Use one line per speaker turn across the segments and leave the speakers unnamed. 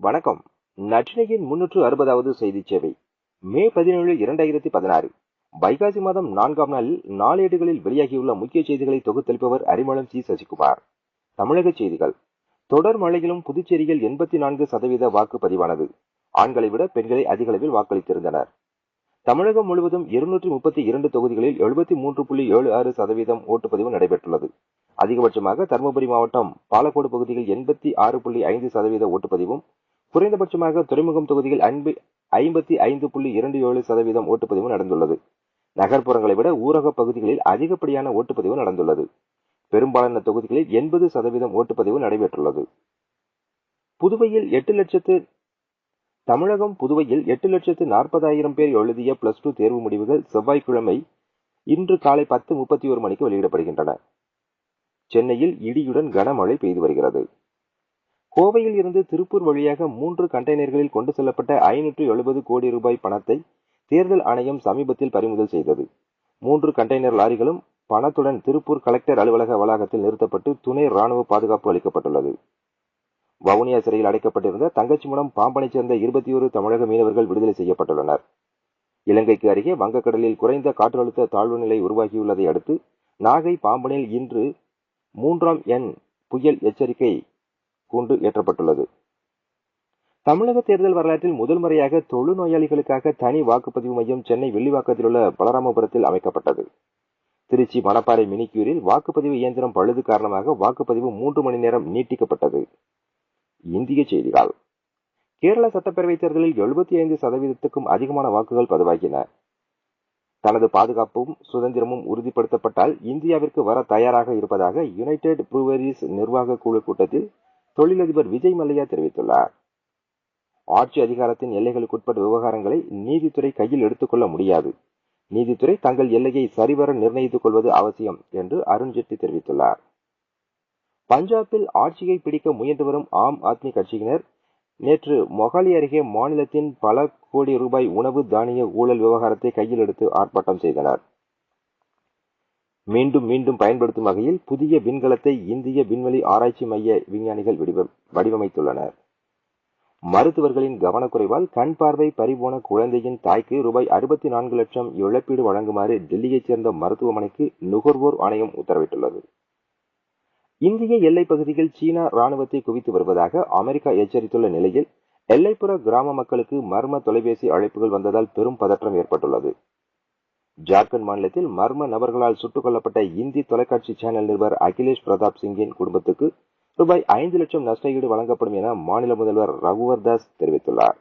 வணக்கம். நற்றினையின் முன்னூற்று அறுபதாவது செய்தி சேவை. மே பதினேழு இரண்டாயிரத்தி பதினாறு. வைகாசி மாதம் நான்காம் நாளில் நாளேடுகளில் வெளியாகியுள்ள முக்கிய செய்திகளை தொகுத்தளிப்பவர் அரிமளம் சி. சசிகுமார். தமிழக செய்திகள். தொடர் மழையிலும் புதுச்சேரியில் எண்பத்தி நான்கு சதவீத வாக்கு பதிவானது ஆண்களை விட பெண்களை அதிகளவில் வாக்களித்திருந்தனர். தமிழகம் முழுவதும் இருநூற்றி முப்பத்தி இரண்டு தொகுதிகளில் எழுபத்தி மூன்று புள்ளி ஏழு ஆறு சதவீதம் ஓட்டுப்பதிவு நடைபெற்றுள்ளது. அதிகபட்சமாக தருமபுரி மாவட்டம் பாலக்கோடு பகுதியில் எண்பத்தி ஆறு புள்ளி ஐந்து சதவீத ஓட்டுப்பதிவும் குறைந்தபட்சமாக துறைமுகம் தொகுதியில் ஐம்பத்தி ஐந்து புள்ளி இரண்டு ஏழு சதவீதம் ஓட்டுப்பதிவு நடந்துள்ளது. நகர்ப்புறங்களை விட ஊரக பகுதிகளில் அதிகப்படியான ஓட்டுப்பதிவு நடந்துள்ளது. பெரும்பாலான தொகுதிகளில் எண்பது சதவீதம் ஓட்டுப்பதிவு நடைபெற்றுள்ளது. புதுவையில் எட்டு லட்சத்து தமிழகம் புதுவையில் எட்டு லட்சத்து நாற்பதாயிரம் பேர் எழுதிய பிளஸ் டூ தேர்வு முடிவுகள் செவ்வாய்க்கிழமை இன்று காலை பத்து முப்பத்தி ஒரு மணிக்கு வெளியிடப்படுகின்றன. சென்னையில் இடியுடன் கனமழை பெய்து வருகிறது. கோவையில் இருந்து திருப்பூர் வழியாக மூன்று கண்டெய்னர்களில் கொண்டு செல்லப்பட்ட ஐநூற்று எழுபது கோடி ரூபாய் பணத்தை தேர்தல் ஆணையம் சமீபத்தில் பறிமுதல் செய்தது. மூன்று கண்டெய்னர் லாரிகளும் பணத்துடன் திருப்பூர் கலெக்டர் அலுவலக வளாகத்தில் நிறுத்தப்பட்டு துணை ராணுவ பாதுகாப்பு அளிக்கப்பட்டுள்ளது. வவுனியா சிறையில் அடைக்கப்பட்டிருந்த தங்கச்சிமுடம் பாம்பனைச் சேர்ந்த இருபத்தி ஒரு தமிழக மீனவர்கள் விடுதலை செய்யப்பட்டுள்ளனர். இலங்கைக்கு அருகே வங்கக்கடலில் குறைந்த காற்றழுத்த தாழ்வு நிலை உருவாகியுள்ளதை அடுத்து நாகை பாம்பனில் இன்று மூன்றாம் எண் புயல் எச்சரிக்கை கூண்டு ஏற்றப்பட்டுள்ளது தமிழக தேர்தல் வரலாற்றில் முதல் முறையாக தொழுநோயாளிகளுக்காக தனி வாக்குப்பதிவு மையம் சென்னை வெள்ளிவாக்கத்தில் உள்ள பலராமபுரத்தில் அமைக்கப்பட்டது. திருச்சி மணப்பாறை மினிக்யூரில் வாக்குப்பதிவு இயந்திரம் பழுது காரணமாக வாக்குப்பதிவு மூன்று மணி நேரம் நீட்டிக்கப்பட்டது. இந்திய செய்திகள். கேரள சட்டப்பேரவைத் தேர்தலில் எழுபத்தி ஐந்து சதவீதத்துக்கும் அதிகமான வாக்குகள் பதிவாகின. தனது பாதுகாப்பும் சுதந்திரமும் உறுதிப்படுத்தப்பட்டால் இந்தியாவிற்கு வர தயாராக இருப்பதாக யுனைடெட் ப்ரூவரிஸ் நிர்வாக குழு கூட்டத்தில் தொழிலதிபர் விஜய் மல்லையா தெரிவித்துள்ளார். ஆட்சி அதிகாரத்தின் எல்லைகளுக்குட்பட்ட விவகாரங்களை நீதித்துறை கையில் எடுத்துக்கொள்ள முடியாது. நீதித்துறை தங்கள் எல்லையை சரிவர நிர்ணயித்துக் கொள்வது அவசியம் என்று அருண்ஜேட்லி தெரிவித்துள்ளார். பஞ்சாபில் ஆட்சியை பிடிக்க முயன்று வரும் ஆம் ஆத்மி கட்சியினர் நேற்று மொகாலி அருகே மாநிலத்தின் பல கோடி ரூபாய் உணவு தானிய ஊழல் விவகாரத்தை கையில் எடுத்து ஆர்ப்பாட்டம் செய்தனர். மீண்டும் மீண்டும் பயன்படுத்தும் வகையில் புதிய விண்கலத்தை இந்திய விண்வெளி ஆராய்ச்சி மைய விஞ்ஞானிகள் வடிவமைத்துள்ளனர். மருத்துவர்களின் கவனக்குறைவால் கண் பார்வை பறிபோன குழந்தையின் தாய்க்கு ரூபாய் அறுபத்தி நான்கு லட்சம் இழப்பீடு வழங்குமாறு டெல்லியைச் சேர்ந்த மருத்துவமனைக்கு நுகர்வோர் ஆணையம் உத்தரவிட்டுள்ளது. இந்திய எல்லைப் பகுதியில் சீனா ராணுவத்தை குவித்து வருவதாக அமெரிக்கா எச்சரித்துள்ள நிலையில் எல்லைப்புற கிராம மக்களுக்கு மர்ம தொலைபேசி அழைப்புகள் வந்ததால் பெரும் பதற்றம் ஏற்பட்டுள்ளது. ஜார்க்கண்ட் மாநிலத்தில் மர்ம நபர்களால் சுட்டுக் கொல்லப்பட்ட இந்தி தொலைக்காட்சி சேனல் நிருபர் அகிலேஷ் பிரதாப் சிங்கின் குடும்பத்துக்கு ரூபாய் ஐந்து லட்சம் நஷ்டஈடு வழங்கப்படும் என மாநில முதல்வர் ரகுவர் தாஸ் தெரிவித்துள்ளார்.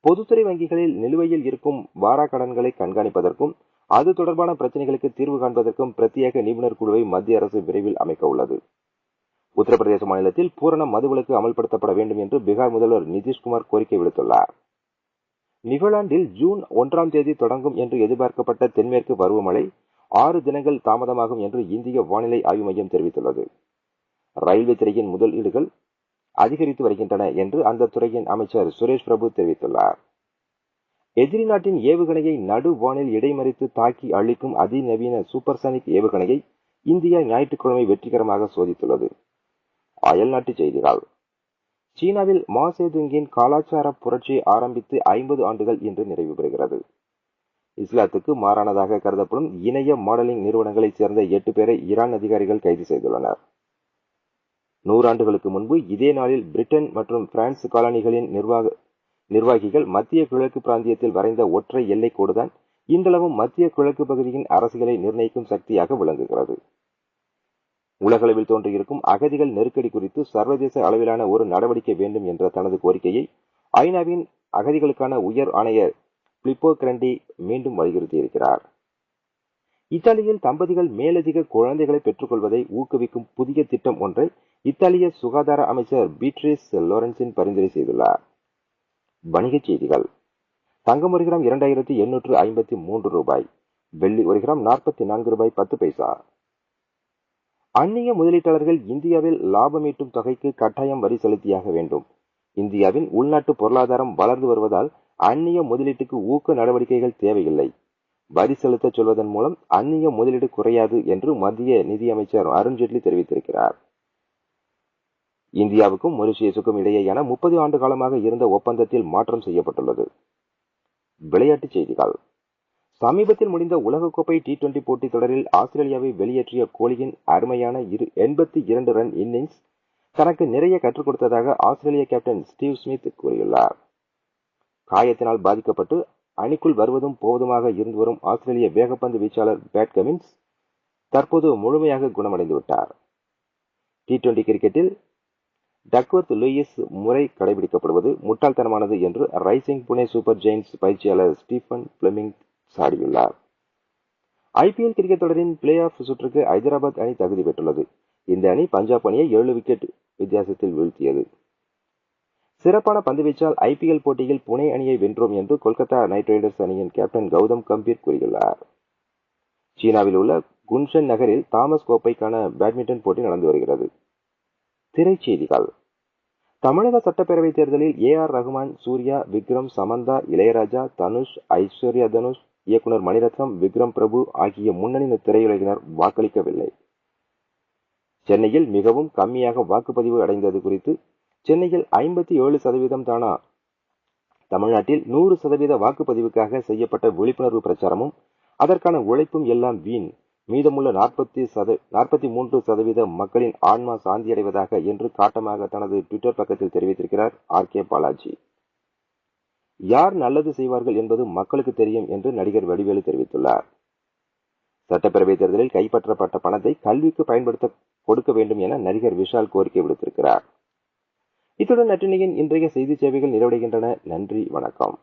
பொதுத்துறை வங்கிகளில் நிலுவையில் இருக்கும் வாரா கடன்களை கண்காணிப்பதற்கும் அது தொடர்பான பிரச்சனைகளுக்கு தீர்வு காண்பதற்கும் பிரத்யேக நிபுணர் குழுவை மத்திய அரசு விரைவில் அமைக்க உள்ளது. உத்தரப்பிரதேச மாநிலத்தில் பூரண மதுவிலக்கு அமல்படுத்தப்பட வேண்டும் என்று பீகார் முதல்வர் நிதிஷ்குமார் கோரிக்கை விடுத்துள்ளார். நிகலாந்தில் ஜூன் ஒன்றாம் தேதி தொடங்கும் என்று எதிர்பார்க்கப்பட்ட தென்மேற்கு பருவமழை ஆறு தினங்கள் தாமதமாகும் என்று இந்திய வானிலை ஆய்வு மையம் தெரிவித்துள்ளது. ரயில்வே துறையின் முதலீடுகள் அதிகரித்து வருகின்றன என்று அந்த துறையின் அமைச்சர் சுரேஷ் பிரபு தெரிவித்துள்ளார். எதிரி நாட்டின் ஏவுகணையை நடு வானில் இடைமறித்து தாக்கி அழிக்கும் அதிநவீன சூப்பர்சானிக் ஏவுகணையை இந்தியா ஞாயிற்றுக்கிழமை வெற்றிகரமாக சோதித்துள்ளது. அயல்நாட்டு செய்திகள். சீனாவில் மாசேதுங்கின் கலாச்சார புரட்சியை ஆரம்பித்து ஐம்பது ஆண்டுகள் இன்று நிறைவு பெறுகிறது. இஸ்லாத்துக்கு மாறானதாக கருதப்படும் இணைய மாடலிங் நிறுவனங்களைச் சேர்ந்த எட்டு பேரை ஈரான் அதிகாரிகள் கைது செய்துள்ளனர். நூறாண்டுகளுக்கு முன்பு இதே நாளில் பிரிட்டன் மற்றும் பிரான்ஸ் காலனிகளின் நிர்வாக நிர்வாகிகள் மத்திய கிழக்கு பிராந்தியத்தில் வரைந்த ஒற்றை எல்லை கோடுதான் இன்றளவும் மத்திய கிழக்கு பகுதியின் அரசியலை நிர்ணயிக்கும் சக்தியாக விளங்குகிறது. உலகளவில் தோன்றியிருக்கும் அகதிகள் நெருக்கடி குறித்து சர்வதேச அளவிலான ஒரு நடவடிக்கை வேண்டும் என்ற தனது கோரிக்கையை ஐநாவின் அகதிகளுக்கான உயர் ஆணையர் பிலிப்போ கிரண்டி மீண்டும் வலியுறுத்தியிருக்கிறார். இத்தாலியில் தம்பதிகள் மேலதிக குழந்தைகளை பெற்றுக்கொள்வதை ஊக்குவிக்கும் புதிய திட்டம் ஒன்றை இத்தாலிய சுகாதார அமைச்சர் பீட்ரிஸ் லோரன்சின் பரிந்துரை செய்துள்ளார். வணிகச் செய்திகள். தங்கம் ஒரு கிராம் இரண்டாயிரத்தி எண்ணூற்று ஐம்பத்தி மூன்று ரூபாய். வெள்ளி ஒரு கிராம் நாற்பத்தி நான்கு ரூபாய் பத்து பைசா. அந்நிய முதலீட்டாளர்கள் இந்தியாவில் லாபம் ஈட்டும் தொகைக்கு கட்டாயம் வரி செலுத்தியாக வேண்டும். இந்தியாவின் உள்நாட்டு பொருளாதாரம் வளர்ந்து வருவதால் அந்நிய முதலீட்டுக்கு ஊக்க நடவடிக்கைகள் தேவையில்லை. வரி செலுத்தச் சொல்வதன் மூலம் அந்நிய முதலீடு குறையாது என்று மத்திய நிதியமைச்சர் அருண்ஜேட்லி தெரிவித்திருக்கிறார். இந்தியாவுக்கும் மொரிஷியஸுக்கும் இடையேயான முப்பது ஆண்டு காலமாக இருந்த ஒப்பந்தத்தில் மாற்றம் செய்யப்பட்டுள்ளது. விளையாட்டுச் செய்திகள். சமீபத்தில் முடிந்த உலகக்கோப்பை டி டுவெண்டி போட்டித் தொடரில் ஆஸ்திரேலியாவை வெளியேற்றிய கோலியின் அருமையான இரு எண்பத்தி இரண்டு ரன் இன்னிங்ஸ் தனக்கு நிறைய கற்றுக் கொடுத்ததாக ஆஸ்திரேலிய கேப்டன் ஸ்டீவ் ஸ்மித் கூறியுள்ளார். காயத்தினால் பாதிக்கப்பட்டு அணிக்குள் வருவதும் போவதுமாக இருந்து வரும் ஆஸ்திரேலிய வேகப்பந்து வீச்சாளர் பேட் கமின்ஸ் தற்போது முழுமையாக குணமடைந்து விட்டார். டி டுவெண்டி கிரிக்கெட்டில் டக்வர்த் லூயிஸ் முறை கடைபிடிக்கப்படுவது முட்டாள்தனமானது என்று ரைசிங் புனே சூப்பர் ஜெயின்ஸ் பயிற்சியாளர் ஸ்டீஃபன் பிளமிங் சாடியுள்ளார். ஐபிஎல் கிரிக்கெட் தொடரின் பிளே ஆஃப் சுற்றுக்கு ஐதராபாத் அணி தகுதி பெற்றுள்ளது. இந்த அணி பஞ்சாப் அணியை ஏழு விக்கெட் வித்தியாசத்தில் வீழ்த்தியது. சிறப்பான பந்துவீச்சால் ஐபிஎல் போட்டியில் புனே அணியை வென்றோம் என்று கொல்கத்தா நைட் ரைடர்ஸ் அணியின் கேப்டன் கௌதம் கம்பீர் கூறியுள்ளார். சீனாவில் உள்ள குன்ஷன் நகரில் தாமஸ் கோப்பைக்கான பேட்மிண்டன் போட்டி நடந்து வருகிறது. திரைச்செய்திகள் தமிழக சட்டப்பேரவைத் தேர்தலில் ஏ ஆர் ரகுமான் சூர்யா விக்ரம் சமந்தா இளையராஜா தனுஷ் ஐஸ்வர்யா தனுஷ் இயக்குனர் மணிரத்னம் விக்ரம் பிரபு ஆகிய முன்னணி திரையுலகினர் வாக்களிக்கவில்லை. சென்னையில் மிகவும் கம்மியாக வாக்குப்பதிவு அடைந்தது குறித்து சென்னையில் ஐம்பத்தி ஏழு சதவீதம் தானா? தமிழ்நாட்டில் நூறு சதவீத வாக்குப்பதிவுக்காக செய்யப்பட்ட விழிப்புணர்வு பிரச்சாரமும் அதற்கான உழைப்பும் எல்லாம் வீண். மீதமுள்ள நாற்பத்தி சத நாற்பத்தி மூன்று சதவீத மக்களின் ஆன்மா சாந்தியடைவதாக என்று காட்டமாக தனது ட்விட்டர் பக்கத்தில் தெரிவித்திருக்கிறார் ஆர் கே பாலாஜி. யார் நல்லது செய்வார்கள் என்பது மக்களுக்கு தெரியும் என்று நடிகர் வடிவேலு தெரிவித்துள்ளார். சட்டப்பேரவைத் தேர்தலில் கைப்பற்றப்பட்ட பணத்தை கல்விக்கு பயன்படுத்த கொடுக்க வேண்டும் என நடிகர் விஷால் கோரிக்கை விடுத்திருக்கிறார். இத்துடன் நட்டினியின் இன்றைய செய்தி சேவைகள் நிறைவடைகின்றன. நன்றி வணக்கம்.